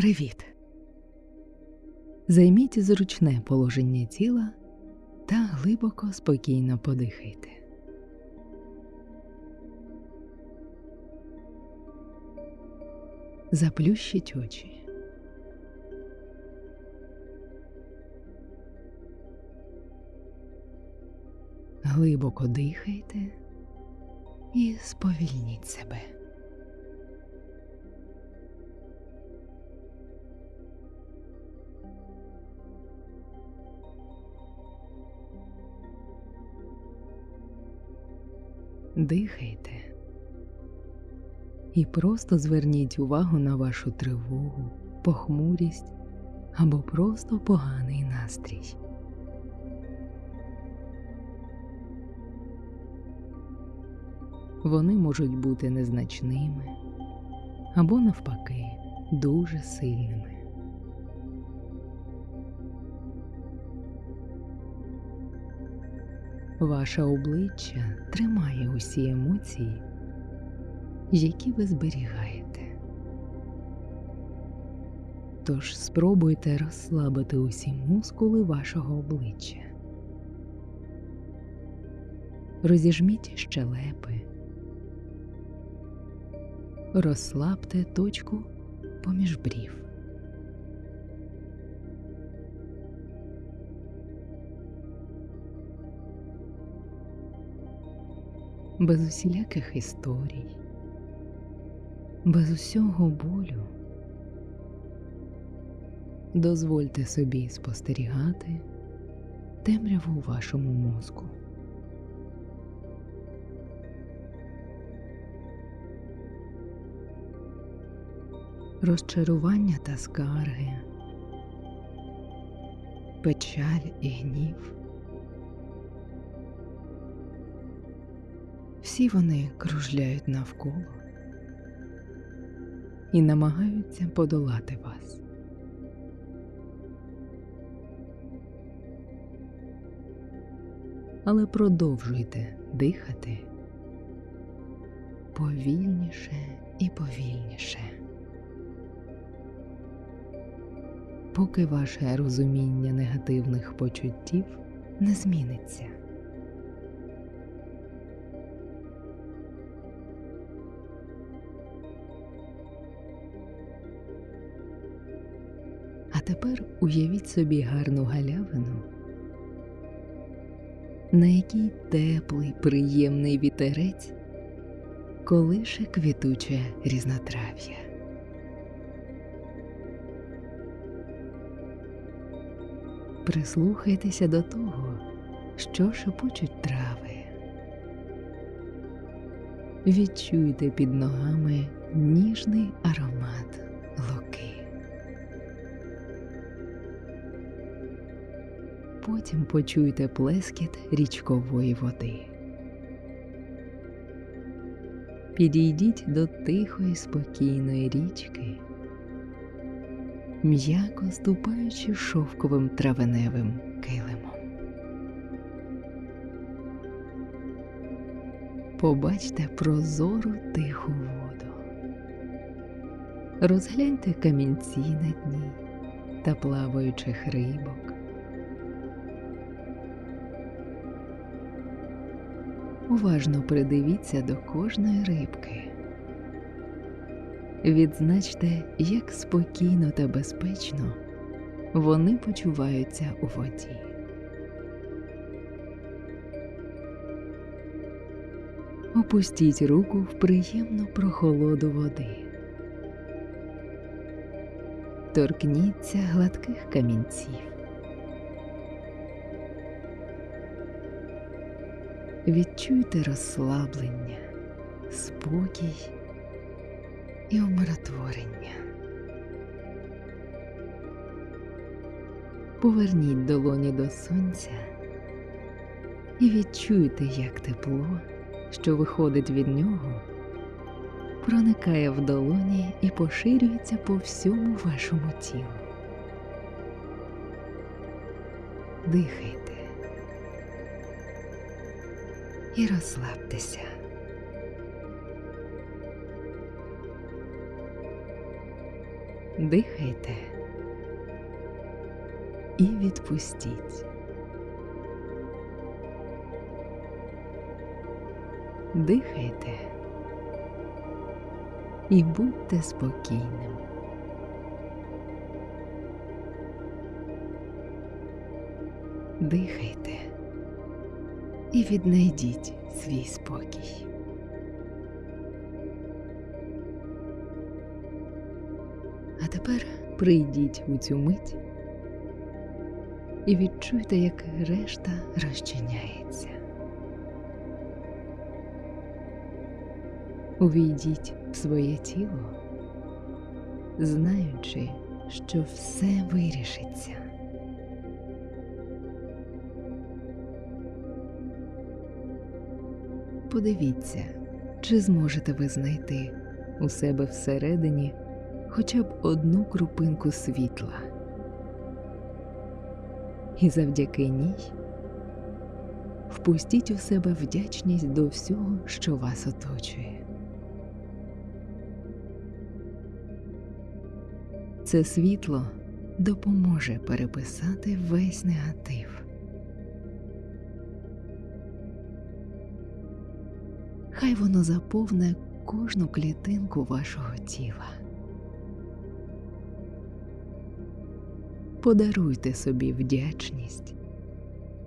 Привіт. Займіть зручне положення тіла та глибоко спокійно подихайте. Заплющіть очі. Глибоко дихайте і сповільніть себе. Дихайте і просто зверніть увагу на вашу тривогу, похмурість або просто поганий настрій. Вони можуть бути незначними або, навпаки, дуже сильними. Ваше обличчя тримає усі емоції, які ви зберігаєте. Тож спробуйте розслабити усі мускули вашого обличчя. Розіжміть щелепи, розслабте точку поміж брів. Без усіляких історій, без усього болю. Дозвольте собі спостерігати темряву у вашому мозку. Розчарування та скарги, печаль і гнів. Всі вони кружляють навколо і намагаються подолати вас. Але продовжуйте дихати повільніше і повільніше, поки ваше розуміння негативних почуттів не зміниться. Тепер уявіть собі гарну галявину, на якій теплий, приємний вітерець колише квітуче різнотрав'я. Прислухайтеся до того, що шепочуть трави. Відчуйте під ногами ніжний аромат Потім почуйте плескіт річкової води. Підійдіть до тихої, спокійної річки, м'яко ступаючи шовковим травеневим килимом. Побачте прозору тиху воду, розгляньте камінці на дні та плаваючих рибок. Уважно придивіться до кожної рибки. Відзначте, як спокійно та безпечно вони почуваються у воді. Опустіть руку в приємну прохолоду води. Торкніться гладких камінців. Відчуйте розслаблення, спокій і умиротворення. Поверніть долоні до сонця і відчуйте, як тепло, що виходить від нього, проникає в долоні і поширюється по всьому вашому тілу. Дихайте і розслабтеся. Дихайте і відпустіть. Дихайте і будьте спокійним. Дихайте і віднайдіть свій спокій. А тепер прийдіть у цю мить і відчуйте, як решта розчиняється. Увійдіть в своє тіло, знаючи, що все вирішиться. Подивіться, чи зможете ви знайти у себе всередині хоча б одну крупинку світла. І завдяки ній впустіть у себе вдячність до всього, що вас оточує. Це світло допоможе переписати весь негатив. Хай воно заповне кожну клітинку вашого тіла. Подаруйте собі вдячність,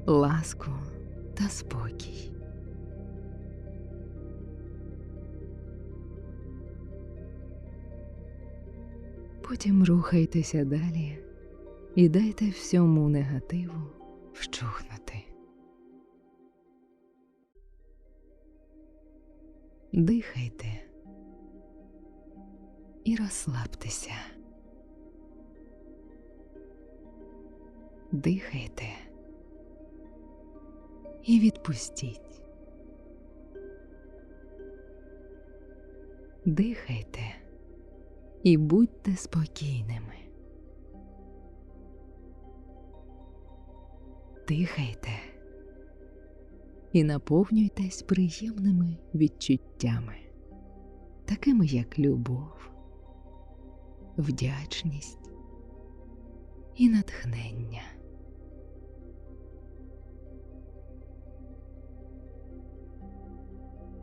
ласку та спокій. Потім рухайтеся далі і дайте всьому негативу вщухнути. Дихайте і розслабтеся. Дихайте і відпустіть. Дихайте і будьте спокійними. Дихайте і наповнюйтесь приємними відчуттями, такими як любов, вдячність і натхнення.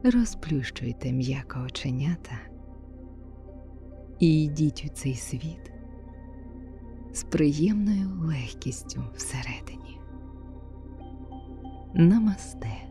Розплющуйте м'яко оченята і йдіть у цей світ з приємною легкістю всередині. Namastê.